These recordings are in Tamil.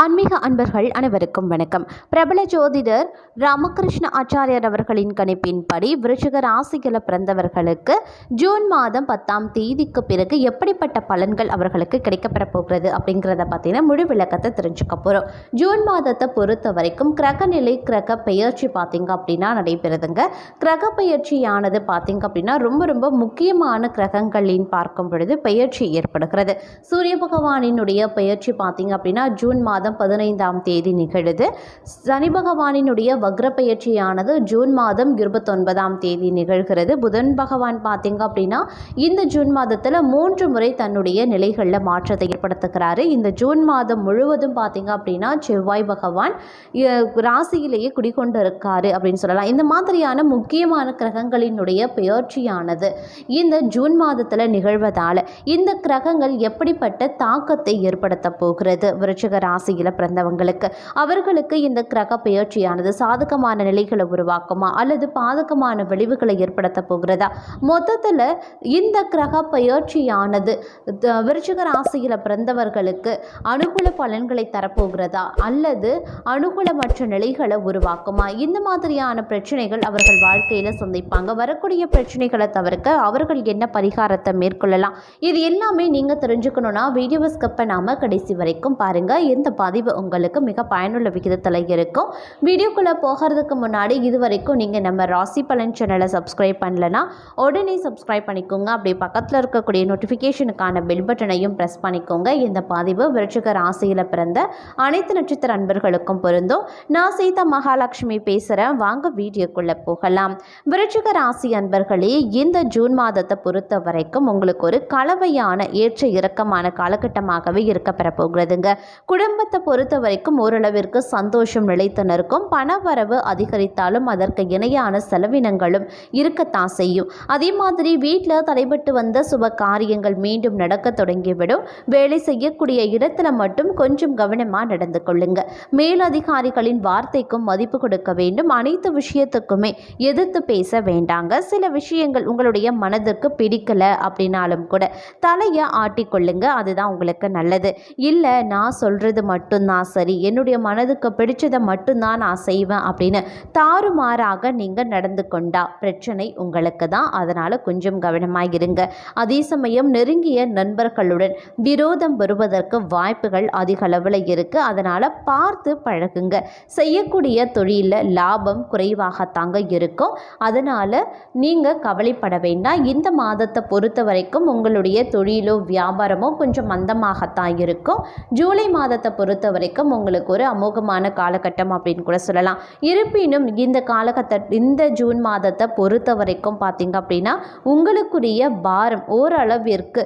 ஆன்மீக அன்பர்கள் அனைவருக்கும் வணக்கம். பிரபல ஜோதிடர் ராமகிருஷ்ண ஆச்சாரியர் அவர்களின் கணிப்பின்படி விருச்சிக ராசிகளை பிறந்தவர்களுக்கு ஜூன் மாதம் பத்தாம் தேதிக்கு பிறகு எப்படிப்பட்ட பலன்கள் அவர்களுக்கு கிடைக்கப்பெற போகிறது அப்படிங்கிறத பார்த்தீங்கன்னா முழு விளக்கத்தை தெரிஞ்சுக்க போகிறோம் ஜூன் மாதத்தை பொறுத்த வரைக்கும் கிரகநிலை கிரக பெயர்ச்சி பார்த்தீங்க அப்படின்னா நடைபெறுதுங்க. கிரக பெயர்ச்சியானது பார்த்தீங்க அப்படின்னா ரொம்ப ரொம்ப முக்கியமான கிரகங்களின் பார்க்கும் பொழுது பெயர்ச்சி ஏற்படுகிறது. சூரிய பகவானினுடைய பெயர்ச்சி பார்த்தீங்க அப்படின்னா ஜூன் மாதம் பதினைந்தாம் தேதி நிகழுது. சனி பகவானினுடைய வக்ர பயிற்சியானது ஜூன் மாதம் இருபத்தொன்பதாம் தேதி நிகழ்கிறது. புதன் பகவான் பார்த்தீங்க அப்படின்னா இந்த ஜூன் மாதத்தில் மூன்று முறை தன்னுடைய நிலைகளில் மாற்றத்தை ஏற்படுத்துகிறாரு. இந்த ஜூன் மாதம் முழுவதும் பார்த்தீங்க அப்படின்னா செவ்வாய் பகவான் ராசியிலேயே குடிக்கொண்டு இருக்காரு அப்படின்னு சொல்லலாம். இந்த மாதிரியான முக்கியமான கிரகங்களினுடைய பெயர்ச்சியானது இந்த ஜூன் மாதத்தில் நிகழ்வதால் இந்த கிரகங்கள் எப்படிப்பட்ட தாக்கத்தை ஏற்படுத்த போகிறது? விருச்சிக ராசியில் பிறந்தவங்களுக்கு அவர்களுக்கு இந்த கிரக பெயர்ச்சியானது சாதகமான நிலைகளை உருவாக்குமா அல்லது பாதகமான விளைவுகளை ஏற்படுத்த போகிறதா? மொத்தத்தில் இந்த கிரக பெயர்ச்சியானது விருச்சிக ராசியில் பிறந்தவர்களுக்கு அனுகூல பலன்களை தரப்போகிறதா? அல்லது அனுகூலமற்ற நிலைகளை உருவாக்குமா? இந்த மாதிரியான பிரச்சனைகள் அவர்கள் வாழ்க்கையில் சந்திப்பாங்க. வரக்கூடிய பிரச்சனைகளை தவிர்க்க அவர்கள் என்ன பரிகாரத்தை மேற்கொள்ளலாம்? இது எல்லாமே நீங்கள் தெரிஞ்சுக்கணுன்னா வீடியோவை ஸ்கிப் பண்ணாமல் கடைசி வரைக்கும் பாருங்கள் எந்த பதிவு உங்களுக்கு மிக பயனுள்ள விகிதத்தில் இருக்கும். வீடியோக்குள்ளே போகிறதுக்கு முன்னாடி இது வரைக்கும் நீங்கள் நம்ம ராசி பலன் சேனலை சப்ஸ்கிரைப் பண்ணலன்னா உடனே சப்ஸ்கிரைப் பண்ணிக்கோங்க. அப்படியே பக்கத்தில் இருக்கக்கூடிய நோட்டிஃபிகேஷனுக்கான பெல் பட்டனையும் ப்ரெஸ் பண்ணிக்கோங்க. இந்த பதிவு விருச்சிக ராசியில் பிறந்த அனைத்து நட்சத்திர அன்பர்களுக்கும் பொருந்தும். நான் சீதா மகாலட்சுமி பேசுகிறேன் வாங்க வீடியோக்குள்ளே போகலாம். விருச்சிக ராசி அன்பர்களே இந்த ஜூன் மாதத்தை பொறுத்த வரைக்கும் உங்களுக்கு ஒரு கலவையான ஏற்ற இறக்கமான காலகட்டமாகவே இருக்க பெற போகிறதுங்க குடும்பத்தை பொறுத்த வரைக்கும் ஓரளவிற்கு சந்தோஷம் நிலைத்து நிற்கும் பணவரவு அதிகரித்தாலும் அதற்கு இணையான செலவினங்களும் இருக்கத்தான் செய்யும். அதே மாதிரி வீட்டில் தடைபட்டு வந்த சுப காரியங்கள் மீண்டும் நடக்க தொடங்கிவிடும். வேலை செய்யக்கூடிய இடத்துல மட்டும் கொஞ்சம் கவனமாக நடந்து கொள்ளுங்க. மேலதிகாரிகளின் வார்த்தைக்கும் மதிப்பு கொடுக்க வேண்டும். அனைத்து விஷயத்துக்குமே எதிர்த்து பேச வேண்டாங்க. சில விஷயங்கள் உங்களுடைய மனதிற்கு பிடிக்கல அப்படின்னாலும் கூட தலையை ஆட்டிக்கொள்ளுங்க. அதுதான் உங்களுக்கு நல்லது. இல்லை நான் சொல்கிறது மட்டும்தான். சரி என்னுடைய மனதுக்கு பிடிச்சதை மட்டும்தான் நான் செய்வேன் அப்படின்னு தாறுமாறாக நீங்கள் நடந்து கொண்டா பிரச்சனை உங்களுக்கு தான். அதனால் கொஞ்சம் கவனமாக இருங்க அதே சமயம் நெருங்கிய நண்பர்களுடன் விரோதம் வருவதற்கு வாய்ப்புகள் அதிக அளவில் இருக்குது அதனால் பார்த்து பழகுங்க. செய்யக்கூடிய தொழிலில் லாபம் குறைவாகத்தாங்க இருக்கும். அதனால் நீங்கள் கவலைப்பட வேண்டாம். இந்த மாதத்தை பொறுத்த வரைக்கும் உங்களுடைய தொழிலோ வியாபாரமோ கொஞ்சம் மந்தமாகத்தான் இருக்கும். ஜூலை மாதத்தை பொறுத்த பொறுத்த வரைக்கும் உங்களுக்கு ஒரு அமோகமான காலகட்டம் அப்படின்னு கூட சொல்லலாம். இருப்பினும் இந்த காலகட்ட இந்த ஜூன் மாதத்தை பொறுத்த வரைக்கும் பார்த்தீங்க அப்படின்னா உங்களுக்குரிய பாரம் ஓரளவிற்கு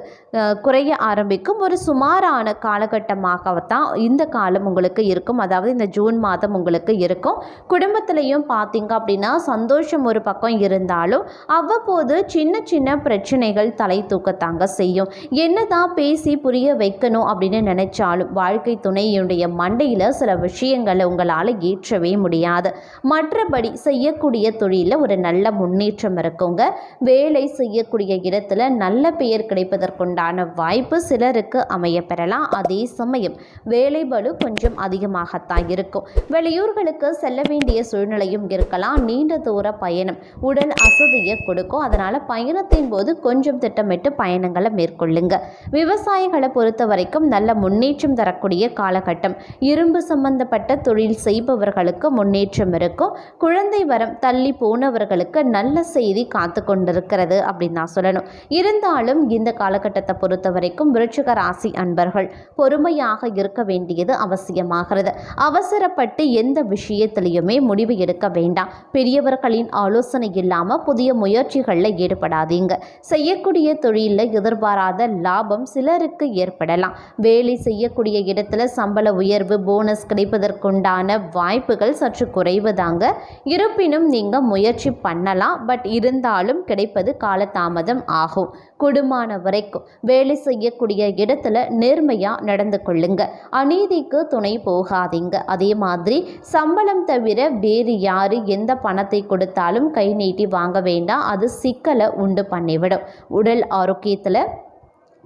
குறைய ஆரம்பிக்கும். ஒரு சுமாரான காலகட்டமாகத்தான் இந்த காலம் உங்களுக்கு இருக்கும். அதாவது இந்த ஜூன் மாதம் உங்களுக்கு இருக்கும். குடும்பத்திலையும் பார்த்தீங்க அப்படின்னா சந்தோஷம் ஒரு பக்கம் இருந்தாலும் அவ்வப்போது சின்ன சின்ன பிரச்சனைகள் தலை தூக்கத்தாங்க செய்யும். என்னதான் பேசி புரிய வைக்கணும் அப்படின்னு நினைச்சாலும் வாழ்க்கை துணை என்னுடைய மண்டையில் சில விஷயங்களை உங்களால் ஏற்றவே முடியாது. மற்றபடி செய்யக்கூடிய தொழிலில் ஒரு நல்ல முன்னேற்றம் இருக்குங்க. வேலை செய்யக்கூடிய இடத்துல நல்ல பெயர் கிடைப்பதற்குண்டான வாய்ப்பு சிலருக்கு அமைய பெறலாம் அதே சமயம் வேலை பளு கொஞ்சம் அதிகமாகத்தான் இருக்கும். வெளியூர்களுக்கு செல்ல வேண்டிய சூழ்நிலையும் இருக்கலாம். நீண்ட தூர பயணம் உடல் அசதியை கொடுக்கும். அதனால் பயணத்தின் போது கொஞ்சம் திட்டமிட்டு பயணங்களை மேற்கொள்ளுங்க. விவசாயிகளை பொறுத்த வரைக்கும் நல்ல முன்னேற்றம் தரக்கூடிய கால காலகட்டம் இரும்பு சம்பந்தப்பட்ட தொழில் செய்பவர்களுக்கு முன்னேற்றம் இருக்கும். குழந்தை வரம் தள்ளி போனவர்களுக்கு நல்ல செய்தி காத்து கொண்டிருக்கிறது அப்படின்னு நான் சொல்லணும். இருந்தாலும் இந்த காலகட்டத்தை பொறுத்த வரைக்கும் விருச்சிக ராசி அன்பர்கள் பொறுமையாக இருக்க வேண்டியது அவசியமாகிறது. அவசரப்பட்டு எந்த விஷயத்திலையுமே முடிவு எடுக்க வேண்டாம். பெரியவர்களின் ஆலோசனை இல்லாமல் புதிய முயற்சிகளில் ஈடுபடாதீங்க. செய்யக்கூடிய தொழிலில் எதிர்பாராத லாபம் சிலருக்கு ஏற்படலாம். வேலை செய்யக்கூடிய இடத்துல சம்பள உயர்வு போனஸ் கிடைப்பதற்குண்டான வாய்ப்புகள் சற்று குறைவுதாங்க. இருப்பினும் நீங்கள் முயற்சி பண்ணலாம் பட் இருந்தாலும் கிடைப்பது காலதாமதம் ஆகும். குடுமான வரைக்கும் வேலை செய்யக்கூடிய இடத்துல நேர்மையாக நடந்து கொள்ளுங்க. அநீதிக்கு துணை போகாதீங்க. அதே மாதிரி சம்பளம் தவிர வேறு யாரு எந்த பணத்தை கொடுத்தாலும் கை நீட்டி வாங்க வேண்டாம். அது சிக்கலை உண்டு பண்ணிவிடும். உடல் ஆரோக்கியத்தில்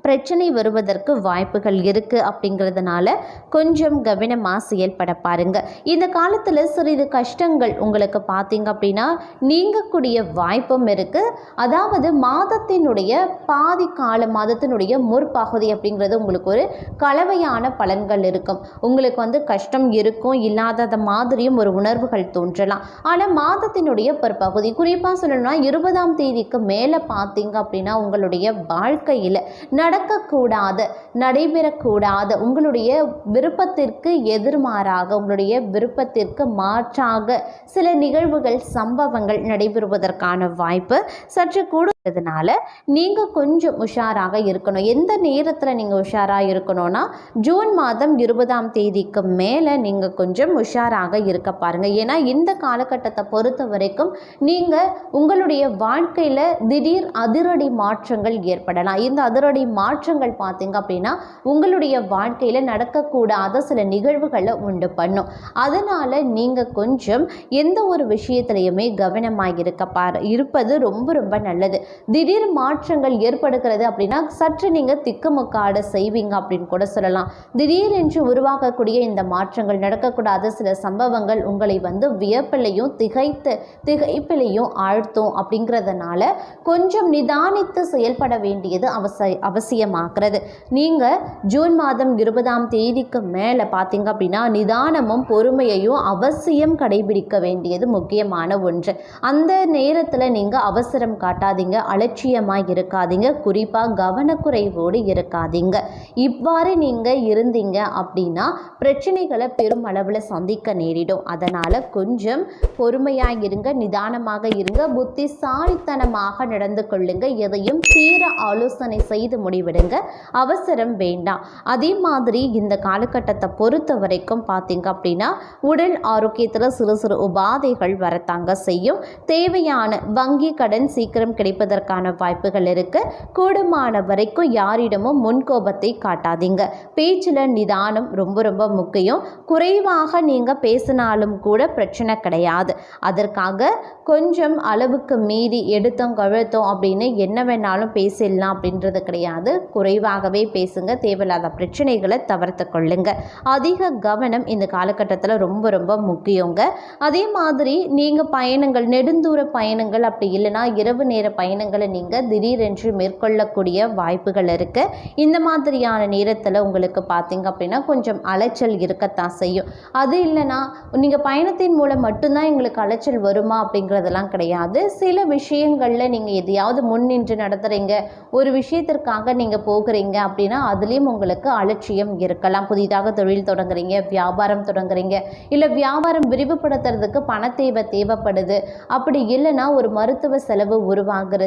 பிரச்சனை வருவதற்கு வாய்ப்புகள் இருக்குது அப்படிங்கிறதுனால கொஞ்சம் கவனமாக செயல்பட பாருங்கள் இந்த காலத்தில் சிறிது கஷ்டங்கள் உங்களுக்கு பார்த்தீங்க அப்படின்னா நீங்கக்கூடிய வாய்ப்பும் இருக்குது அதாவது மாதத்தினுடைய பாதி கால மாதத்தினுடைய முற்பகுதி அப்படிங்கிறது உங்களுக்கு ஒரு கலவையான பலன்கள் இருக்கும். உங்களுக்கு வந்து கஷ்டம் இருக்கும் இல்லாதத மாதிரியும் ஒரு உணர்வுகள் தோன்றலாம். ஆனால் மாதத்தினுடைய பிற்பகுதி குறிப்பாக சொல்லணும்னா இருபதாம் தேதிக்கு மேலே பார்த்தீங்க அப்படின்னா உங்களுடைய வாழ்க்கையில் நடக்கக்கூடாது நடைபெறக்கூடாது. உங்களுடைய விருப்பத்திற்கு எதிர்மாறாக உங்களுடைய விருப்பத்திற்கு மாற்றாக சில நிகழ்வுகள் சம்பவங்கள் நடைபெறுவதற்கான வாய்ப்பு சற்று கூட கூடுதலனால நீங்கள் கொஞ்சம் உஷாராக இருக்கணும். எந்த நேரத்தில் நீங்கள் உஷாராக இருக்கணும்னா ஜூன் மாதம் இருபதாம் தேதிக்கு மேலே நீங்கள் கொஞ்சம் உஷாராக இருக்க பாருங்கள் ஏன்னா இந்த காலகட்டத்தை பொறுத்த வரைக்கும் நீங்கள் உங்களுடைய வாழ்க்கையில் திடீர் அதிரடி மாற்றங்கள் ஏற்படலாம். இந்த அதிரடி மாற்றங்கள் பார்த்தீங்க அப்படின்னா உங்களுடைய வாழ்க்கையில் நடக்கக்கூடாத சில நிகழ்வுகளை உண்டு பண்ணும். அதனால் நீங்கள் கொஞ்சம் எந்த ஒரு விஷயத்துலையுமே கவனமாக இருக்க பாரு இருப்பது ரொம்ப ரொம்ப நல்லது. திடீர் மாற்றங்கள் ஏற்படுகிறது அப்படின்னா சற்று நீங்கள் திக்குமுக்காட செய்வீங்க அப்படின்னு கூட சொல்லலாம். திடீரென்று உருவாகக்கூடிய இந்த மாற்றங்கள் நடக்கக்கூடாத சில சம்பவங்கள் உங்களை வந்து வியப்பிலையும் திகைத்து திகைப்பிலையும் ஆழ்த்தும் அப்படிங்கிறதுனால கொஞ்சம் நிதானித்து செயல்பட வேண்டியது அவசிய அவசியமாகிறது. நீங்கள் ஜூன் மாதம் இருபதாம் தேதிக்கு மேலே பார்த்தீங்க அப்படின்னா நிதானமும் பொறுமையையும் அவசியம் கடைபிடிக்க வேண்டியது முக்கியமான ஒன்று. அந்த நேரத்தில் நீங்கள் அவசரம் காட்டாதீங்க. அலட்சியமாக இருக்காதீங்க. குறிப்பாக கவனக்குறைவோடு இருக்காதீங்க. இவ்வாறு நீங்கள் இருந்தீங்க அப்படின்னா பிரச்சனைகளை பெரும் அளவில் சந்திக்க நேரிடும். அதனால் கொஞ்சம் பொறுமையாக இருங்க நிதானமாக இருங்க புத்திசாலித்தனமாக நடந்து கொள்ளுங்க எதையும் தீர ஆலோசனை செய்து முடிவிடுங்க. அவசரம் வேண்டாம். அதே மாதிரி இந்த காலகட்டத்தை பொறுத்த வரைக்கும் பார்த்தீங்க அப்படின்னா உடல் ஆரோக்கியத்தில் சிறு சிறு உபாதைகள் வரத்தாங்க செய்யும். தேவையான வங்கி கடன் சீக்கிரம் கிடைப்பது கிடைப்பதற்கான வாய்ப்புகள் இருக்கு. கூடுமான வரைக்கும் யாரிடமும் முன்கோபத்தை காட்டாதீங்க. பேச்சில் நிதானம் ரொம்ப ரொம்ப முக்கியம். குறைவாக நீங்கள் பேசினாலும் கூட பிரச்சனை கிடையாது. அதற்காக கொஞ்சம் அளவுக்கு மீறி எடுத்தோம் கழுத்தோம் அப்படின்னு என்ன வேணாலும் பேசிடலாம் அப்படின்றது கிடையாது. குறைவாகவே பேசுங்க. தேவையில்லாத பிரச்சனைகளை தவிர்த்து கொள்ளுங்க. அதிக கவனம் இந்த காலகட்டத்தில் ரொம்ப ரொம்ப முக்கியங்க. அதே மாதிரி நீங்கள் பயணங்கள் நெடுந்தூர பயணங்கள் அப்படி இல்லைன்னா இரவு நேர பயணங்களை நீங்கள் திடீரென்று மேற்கொள்ளக்கூடிய வாய்ப்புகள் இருக்குது இந்த மாதிரியான நேரத்தில் உங்களுக்கு பார்த்தீங்க அப்படின்னா கொஞ்சம் அலைச்சல் இருக்கத்தான் செய்யும். அது இல்லைன்னா நீங்கள் பயணத்தின் மூலம் மட்டும்தான் எங்களுக்கு அலைச்சல் வருமா அப்படிங்கிறதெல்லாம் கிடையாது. சில விஷயங்களில் நீங்கள் எதையாவது முன்னின்று நடத்துகிறீங்க ஒரு விஷயத்திற்காக நீங்கள் போகிறீங்க அப்படின்னா அதுலேயும் உங்களுக்கு அலட்சியம் இருக்கலாம். புதிதாக தொழில் தொடங்குறீங்க வியாபாரம் தொடங்குறீங்க இல்லை வியாபாரம் விரிவுபடுத்துறதுக்கு பண தேவை தேவைப்படுது. அப்படி இல்லைன்னா ஒரு மருத்துவ செலவு உருவாகிறது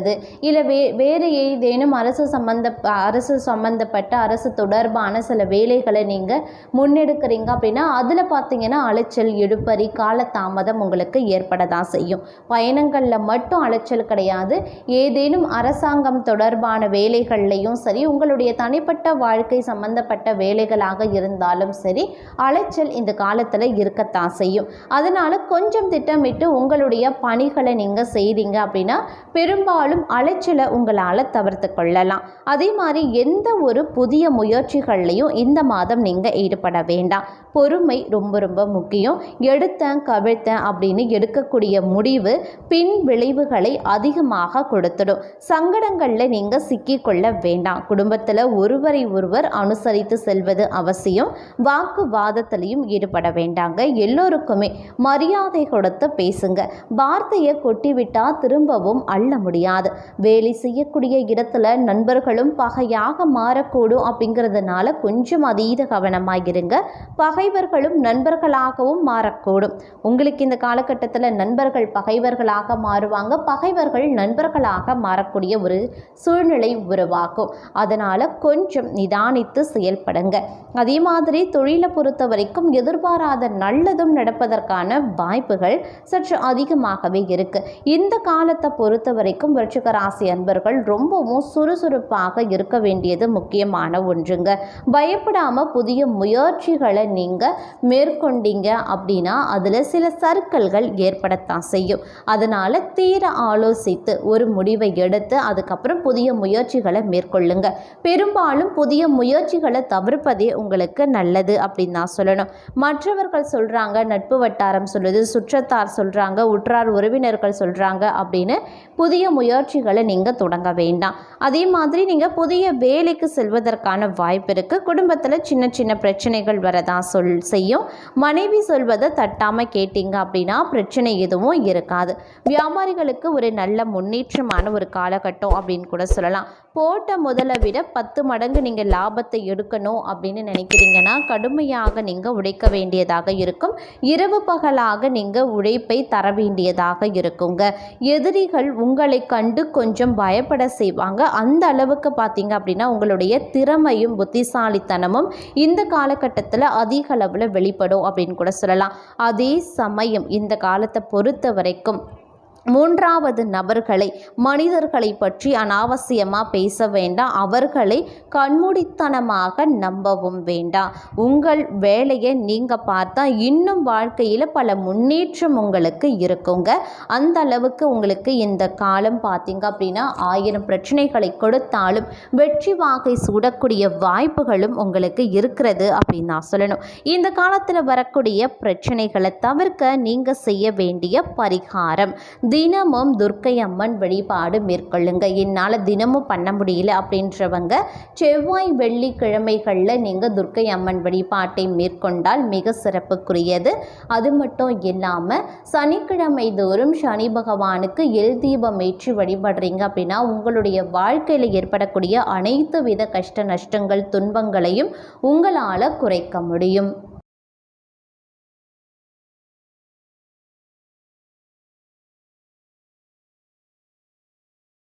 இல்லை வே வேறு ஏதேனும் அரசு சம்பந்த அரசு சம்பந்தப்பட்ட அரசு தொடர்பான சில வேலைகளை நீங்கள் முன்னெடுக்கிறீங்க அப்படின்னா அதில் பார்த்தீங்கன்னா அலைச்சல் இழுப்பறி காலதாமதம் உங்களுக்கு ஏற்பட தான் செய்யும். பயணங்களில் மட்டும் அலைச்சல் கிடையாது. ஏதேனும் அரசாங்கம் தொடர்பான வேலைகள்லையும் சரி உங்களுடைய தனிப்பட்ட வாழ்க்கை சம்பந்தப்பட்ட வேலைகளாக இருந்தாலும் சரி அலைச்சல் இந்த காலத்தில் இருக்கத்தான் செய்யும். அதனால் கொஞ்சம் திட்டமிட்டு உங்களுடைய பணிகளை நீங்கள் செய்கிறீங்க அப்படின்னா பெரும்பாலும் அலைச்சலை உங்களால் தவிர்த்து கொள்ளலாம். அதே மாதிரி எந்த ஒரு புதிய முயற்சிகள்லையும் இந்த மாதம் நீங்கள் ஈடுபட வேண்டாம். பொறுமை ரொம்ப ரொம்ப முக்கியம். எடுத்தேன் கவிழ்த்தேன் அப்படின்னு எடுக்கக்கூடிய முடிவு பின் விளைவுகளை அதிகமாக கொடுத்துடும். சங்கடங்களில் நீங்கள் சிக்கிக்கொள்ள வேண்டாம். குடும்பத்தில் ஒருவரை ஒருவர் அனுசரித்து செல்வது அவசியம். வாக்குவாதத்திலையும் ஈடுபட வேண்டாங்க. எல்லோருக்குமே மரியாதை கொடுத்து பேசுங்க. வார்த்தையை கொட்டிவிட்டால் திரும்பவும் அள்ள முடியாது. வேலை செய்யக்கூடிய இடத்துல நண்பர்களும் பகையாக மாறக்கூடும் அப்படிங்கிறதுனால கொஞ்சம் அதீத கவனமாக இருங்க பகைவர்களும் நண்பர்களாகவும் மாறக்கூடும். உங்களுக்கு இந்த காலகட்டத்தில் நண்பர்கள் பகைவர்களாக மாறுவாங்க. பகைவர்கள் நண்பர்களாக மாறக்கூடிய ஒரு சூழ்நிலை உருவாக்கும். அதனால் கொஞ்சம் நிதானித்து செயல்படுங்க. அதே மாதிரி தொழிலை பொறுத்த வரைக்கும் எதிர்பாராத நல்லதும் நடப்பதற்கான வாய்ப்புகள் சற்று அதிகமாகவே இருக்கு. இந்த காலத்தை பொறுத்த வரைக்கும் விருச்சிக ராசி அன்பர்கள் ரொம்பவும் சுறுசுறுப்பாக இருக்க வேண்டியது முக்கியமான ஒன்றுங்க. பயப்படாம புதிய முயற்சிகளை நீங்க மேற்கொண்டீங்க அப்படின்னா அதுல சில சர்க்கல்கள் ஏற்படத்தான் செய்யும். அதனால தீர ஆலோசித்து ஒரு முடிவை எடுத்து அதுக்கப்புறம் புதிய முயற்சிகளை மேற்கொள்ளுங்க. பெரும்பாலும் புதிய முயற்சிகளை தவிர்ப்பதே உங்களுக்கு நல்லது அப்படின்னு தான் சொல்லணும். மற்றவர்கள் சொல்றாங்க நட்பு வட்டாரம் சொல்லுது சுற்றத்தார் சொல்றாங்க உற்றார் உறவினர்கள் சொல்றாங்க அப்படின்னு புதிய முயற்சி முயற்சிகளை நீங்க தொடங்க வேண்டாம். அதே மாதிரி நீங்க புதிய வேலைக்கு செல்வதற்கான வாய்ப்பு இருக்கு. குடும்பத்துல சின்ன சின்ன பிரச்சனைகள் வரதான் சொல் செய்யும். மனைவி சொல்வதை தட்டாம கேட்டீங்க அப்படின்னா பிரச்சனை எதுவும் இருக்காது. வியாபாரிகளுக்கு ஒரு நல்ல முன்னேற்றமான ஒரு காலகட்டம் அப்படின்னு கூட சொல்லலாம். போட்ட முதலை விட பத்து மடங்கு நீங்கள் லாபத்தை எடுக்கணும் அப்படின்னு நினைக்கிறீங்கன்னா கடுமையாக நீங்கள் உழைக்க வேண்டியதாக இருக்கும். இரவு பகலாக நீங்கள் உழைப்பை தர வேண்டியதாக இருக்குங்க. எதிரிகள் உங்களை கண்டு கொஞ்சம் பயப்பட செய்வாங்க. அந்த அளவுக்கு பார்த்தீங்க அப்படின்னா உங்களுடைய திறமையும் புத்திசாலித்தனமும் இந்த காலகட்டத்தில் அதிக அளவில் வெளிப்படும் அப்படின்னு கூட சொல்லலாம். அதே சமயம் இந்த காலத்தை பொறுத்த வரைக்கும் மூன்றாவது நபர்களை மனிதர்களை பற்றி அனாவசியமாக பேச வேண்டாம். அவர்களை கண்மூடித்தனமாக நம்பவும் வேண்டாம். உங்கள் வேலையை நீங்கள் பார்த்தா இன்னும் வாழ்க்கையில் பல முன்னேற்றம் உங்களுக்கு இருக்குங்க. அந்த அளவுக்கு உங்களுக்கு இந்த காலம் பார்த்தீங்க அப்படின்னா ஆயிரம் பிரச்சனைகளை கொடுத்தாலும் வெற்றி வாகை சூடக்கூடிய வாய்ப்புகளும் உங்களுக்கு இருக்கிறது அப்படின்னு நான் சொல்லணும். இந்த காலத்தில் வரக்கூடிய பிரச்சனைகளை தவிர்க்க நீங்கள் செய்ய வேண்டிய பரிகாரம். தினமும் துர்க்கை அம்மன் வழிபாடு மேற்கொள்ளுங்க. என்னால் தினமும் பண்ண முடியல அப்படின்றவங்க செவ்வாய் வெள்ளிக்கிழமைகளில் நீங்கள் துர்க்கை அம்மன் வழிபாட்டை மேற்கொண்டால் மிக சிறப்புக்குரியது. அது மட்டும் இல்லாமல் சனிக்கிழமை தோறும் சனி பகவானுக்கு எல் தீபம் ஏற்றி வழிபடுறீங்க அப்படின்னா உங்களுடைய வாழ்க்கையில் ஏற்படக்கூடிய அனைத்து வித கஷ்ட நஷ்டங்கள் துன்பங்களையும் உங்களால் குறைக்க முடியும்.